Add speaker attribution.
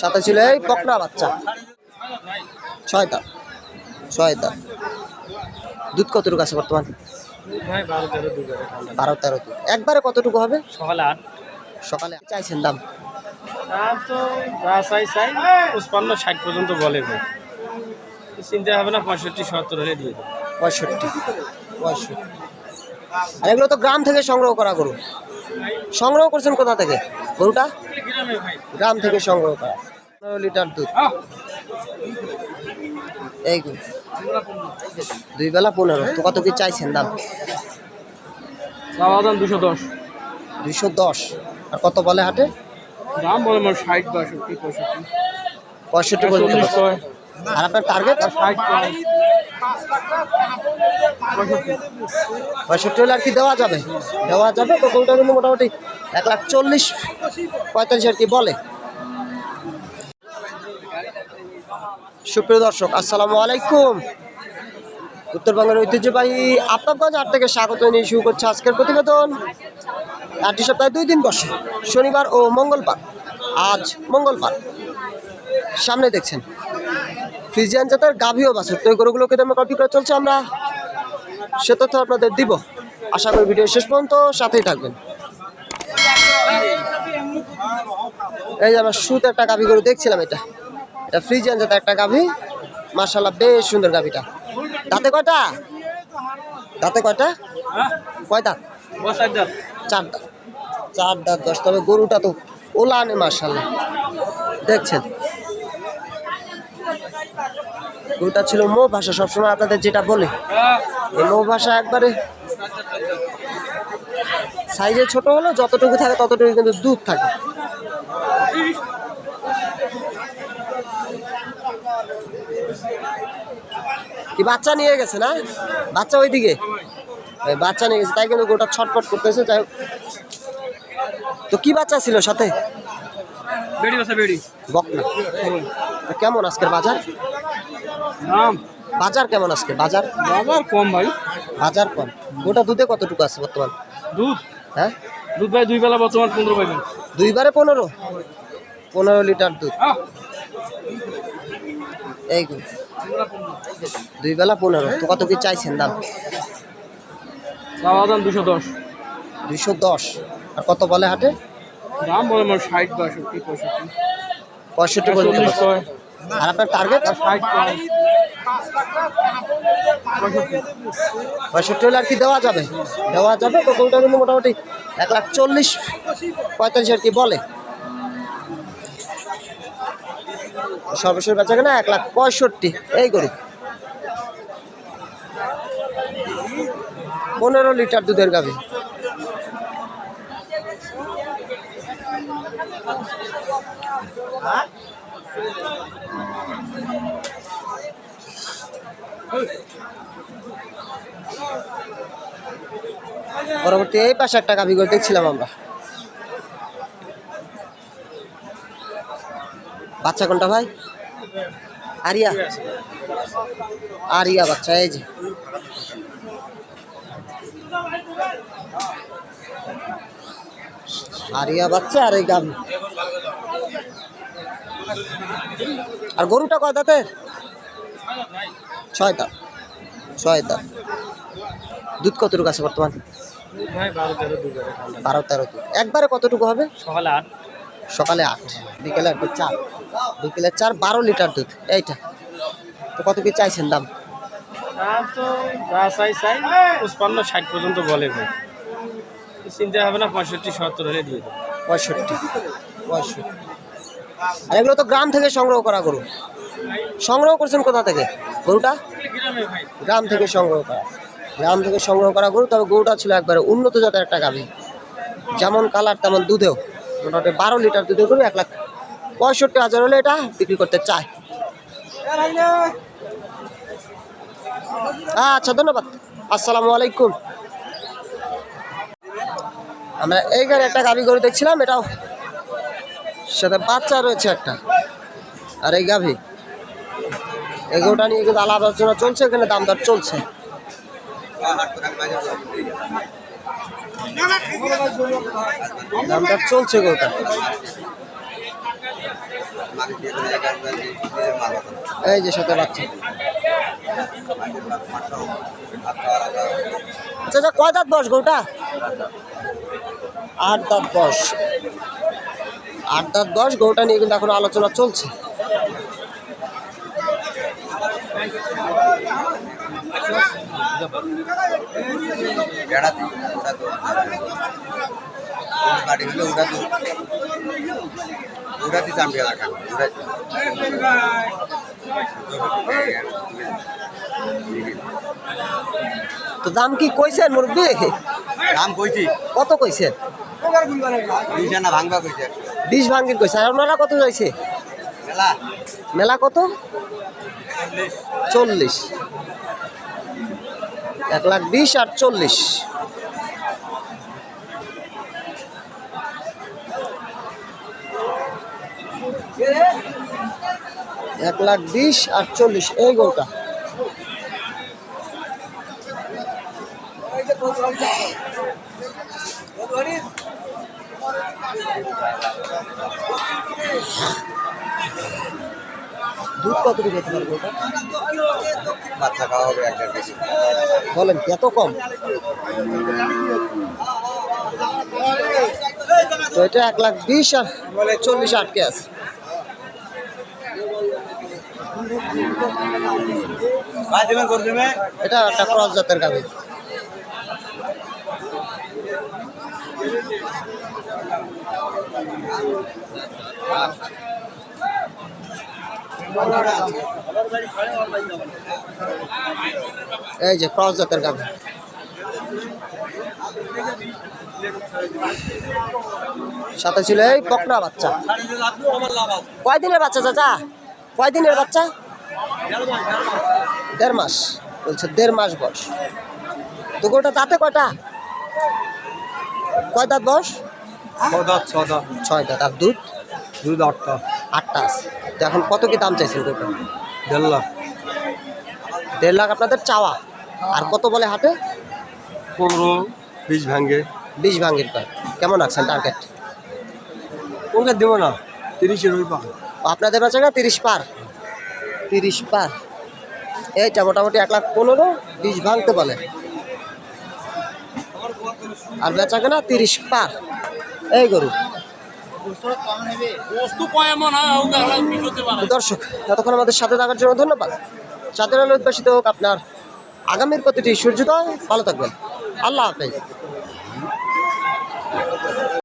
Speaker 1: সাথে ছিল এই পকনা বাচ্চা। ছয়টা। ছয়টা। দুধ কতটুকু আছে বর্তমান?
Speaker 2: বারো তেরো দুধ।
Speaker 1: একবারে কতটুকু হবে?
Speaker 2: সকালে আট।
Speaker 1: সকালে চাইছেন দাম?
Speaker 2: আর তো যা চাই চাই পঁচপান্ন ষাট পর্যন্ত বলে ভাই। চিন্তা হবে না পঁয়ষট্টি সত্তর হলে দিয়ে দেবো।
Speaker 1: পঁয়ষট্টি। পঁয়ষট্টি। আর এগুলো তো গ্রাম থেকে সংগ্রহ করা গরু। সংগ্রহ করছেন কোথা থেকে? গরুটা?
Speaker 2: গ্রাম
Speaker 1: থেকে সংগ্রহ করা। পনেরো লিটার দুধ। এই দুই বেলা পনেরো। তো কত কি চাইছেন দাম?
Speaker 2: দাম দুশো দশ।
Speaker 1: দুইশো দশ। আর কত বলে হাটে?
Speaker 2: দাম বলে আমার ষাট বাষট্টি পঁয়ষট্টি।
Speaker 1: পঁয়ষট্টি আর আপনার টার্গেট
Speaker 2: ষাট পঁয়ষট্টি
Speaker 1: হলে আর কি দেওয়া যাবে? দেওয়া যাবে? গরুটা কিন্তু মোটামুটি এক লাখ চল্লিশ, পঁয়তাল্লিশ আর কি বলে। সুপ্রিয় দর্শক, আসসালামু আলাইকুম। উত্তরবঙ্গের ঐতিহ্যবাহী আপনারগঞ্জ হাট থেকে স্বাগত নিয়ে শুরু করছে আজকের প্রতিবেদন। আটটি সপ্তাহে দুই দিন বসে, শনিবার ও মঙ্গলবার। আজ মঙ্গলবার। সামনে দেখছেন। ফ্রিজিয়ান জাতের গাভীয় বাছুর। তো এই গরুগুলোকে দামে কপি করে চলছে, আমরা সে তথ্য আপনাদের দিব। আশা করি ভিডিও শেষ পর্যন্ত সাথেই থাকবেন। এই যে আমরা সুত একটা গাভী গরু দেখছিলাম এটা। এটা ফ্রিজিয়ান জাতের একটা গাভী। মার্শাল্লাহ বেশ সুন্দর গাভীটা। দাঁতে কয়টা? দাঁতে কয়টা? কয় দাঁত? চার দাঁত। চার দাঁত দশ। তবে গরুটা তো ওলানে মার্শাল্লাহ দেখছেন? গরুটা ছিল মো ভাষা সবসময় আপনাদের যেটা বলে। এই মৌ ভাষা একবারে সাইজে ছোট হলো যতটুকু থাকে ততটুকু কিন্তু দুধ থাকে। কি বাচ্চা নিয়ে গেছে না? বাচ্চা ওইদিকে? ওই বাচ্চা নিয়ে গেছে তাই কিন্তু গোটা ছটপট করতেছে তাই তো কি বাচ্চা ছিল সাথে?
Speaker 2: বেড়ি
Speaker 1: তো কেমন আজকের বাজার? বাজার কেমন আজকে? বাজার?
Speaker 2: বাজার কম ভাই।
Speaker 1: বাজার কম। গোটা দুধে কতটুকু আছে বর্তমান?
Speaker 2: দুধ?
Speaker 1: হ্যাঁ?
Speaker 2: দুধ ভাই দুই বেলা বর্তমান পনেরো পাইবেন
Speaker 1: দুইবারে পনেরো? পনেরো লিটার দুধ। এই গো। দুই বেলা পনেরো। তো কত কি চাইছেন দাম?
Speaker 2: চাওয়া দাম দুশো দশ।
Speaker 1: দুশো দশ। আর কত বলে হাটে?
Speaker 2: দাম বলে আমার ষাট বাষট্টি পঁয়ষট্টি।
Speaker 1: পঁয়ষট্টি পর্যন্ত আর আপনার টার্গেট
Speaker 2: ষাট পঁয়ষট্টি
Speaker 1: হলে আর কি দেওয়া যাবে? দেওয়া যাবে তো কিন্তু মোটামুটি এক লাখ চল্লিশ, পঁয়তাল্লিশ আর কি বলে। সর্বশেষ বেচা কেনা এক লাখ পঁয়ষট্টি, এই গরু। পনেরো লিটার দুধের গাভী। পরবর্তী এই পাশে একটা গাভী গরু দেখছিলাম আমরা। বাচ্চা কোনটা ভাই? আরিয়া। আরিয়া বাচ্চা, এই যে। আরিয়া বাচ্চা আর এই গাভী। আর গরুটা কয় দাঁতের? ছয় দাঁত ছয় দাঁত দুধ কতটুকু আছে বর্তমান?
Speaker 2: বারো তেরো দুধ
Speaker 1: একবারে কতটুকু হবে?
Speaker 2: সকালে আট।
Speaker 1: সকালে আট। বিকেলে একটা চার। বিকেলে চার বারো লিটার দুধ। এইটা। তো কত কি চাইছেন দাম?
Speaker 2: তো চাই চাই। পঁচপান্ন ষাট পর্যন্ত বলে ভাই। চিন্তা হবে না পঁয়ষট্টি সত্তর হলে দিয়ে দেবো।
Speaker 1: পঁয়ষট্টি। পঁয়ষট্টি। আর এগুলো তো গ্রাম থেকে সংগ্রহ করা গরু। সংগ্রহ করছেন কোথা থেকে? গরুটা?
Speaker 2: গ্রাম
Speaker 1: থেকে সংগ্রহ করা। গ্রাম থেকে সংগ্রহ করা গরু, তবে গরুটা ছিল একবারে উন্নত জাতের একটা গাভী। যেমন কালার, তেমন দুধেও। মোটামুটি বারো লিটার দুধের গরু, এক লাখ পঁয়ষট্টি হাজার হলে এটা বিক্রি করতে চায়। আচ্ছা ধন্যবাদ। আসসালামু আলাইকুম। আমরা এইখানে একটা গাভী গরু দেখছিলাম, এটাও সাথে বাচ্চা রয়েছে একটা। আর এই গাভী এই গরুটা নিয়ে কিন্তু আলাদা আলোচনা চলছে, এখানে দাম দর চলছে। দামটা চলছে গরুটা এই যে সাথে বাচ্চা। আচ্ছা আচ্ছা কয় দাঁত বস গরুটা? আট দাঁত বস আট দাঁত বস গরুটা নিয়ে কিন্তু এখন আলোচনা চলছে।
Speaker 3: বেড়াতে ওটা তো বাড়ি হলে ওটা তো ওটা দিতে আমি
Speaker 1: তো দাম কি কইছেন মুরব্বী?
Speaker 3: দাম কইছি।
Speaker 1: কত কইছেন
Speaker 3: দুইটা না ভাঙবা কইছে।
Speaker 1: বিশ কইছে। আর ওনারা কত যাইছে?
Speaker 3: মেলা।
Speaker 1: মেলা কত? চল্লিশ। এক লাখ বিশ আর চল্লিশ। এক লাখ বিশ আর চল্লিশ এই গৌটা দুধ কত দিতে পারবে? ওটা
Speaker 3: বাচ্চা খাওয়া হবে একটা বেশি
Speaker 1: বলেন এত কম? তো এটা এক লাখ বিশ আর বলে চল্লিশ আটকে আছে। এটা একটা ক্রস জাতের গাভী। এই যে ক্রস জাতের গাভী। সাথে ছিল এই পকনা বাচ্চা। কয়দিনের বাচ্চা চাচা? কয়দিনের বাচ্চা? দেড় মাস। বলছে দেড় মাস বয়স। তো গোটা তাতে কয়টা? কয় দাঁত বয়স?
Speaker 3: ছদা ছদা
Speaker 1: ছয় দাঁত। আর দুধ?
Speaker 3: দুধ আটটা।
Speaker 1: আটটা আছে। তো এখন কত কি দাম চাইছেন
Speaker 3: দেড় লাখ।
Speaker 1: দেড় লাখ আপনাদের চাওয়া। আর কত বলে হাটে?
Speaker 3: পনেরো বিশ ভাঙ্গে।
Speaker 1: বিশ ভাঙ্গির কয় কেমন আছেন টার্গেট
Speaker 3: ওকে দেবো না তিরিশের ওই পান
Speaker 1: আপনাদের বেচা না তিরিশ পার? তিরিশ পার। এইটা মোটামুটি এক লাখ পনেরো বিশ ভাঙতে বলে। আর বেচা কেনা তিরিশ পার। এই গরু। দর্শক, এতক্ষণ আমাদের সাথে থাকার জন্য ধন্যবাদ। চাঁদের আলো উদ্বাসিত হোক আপনার আগামীর প্রতিটি সূর্যোদয়, ভালো থাকবেন। আল্লাহ হাফেজ।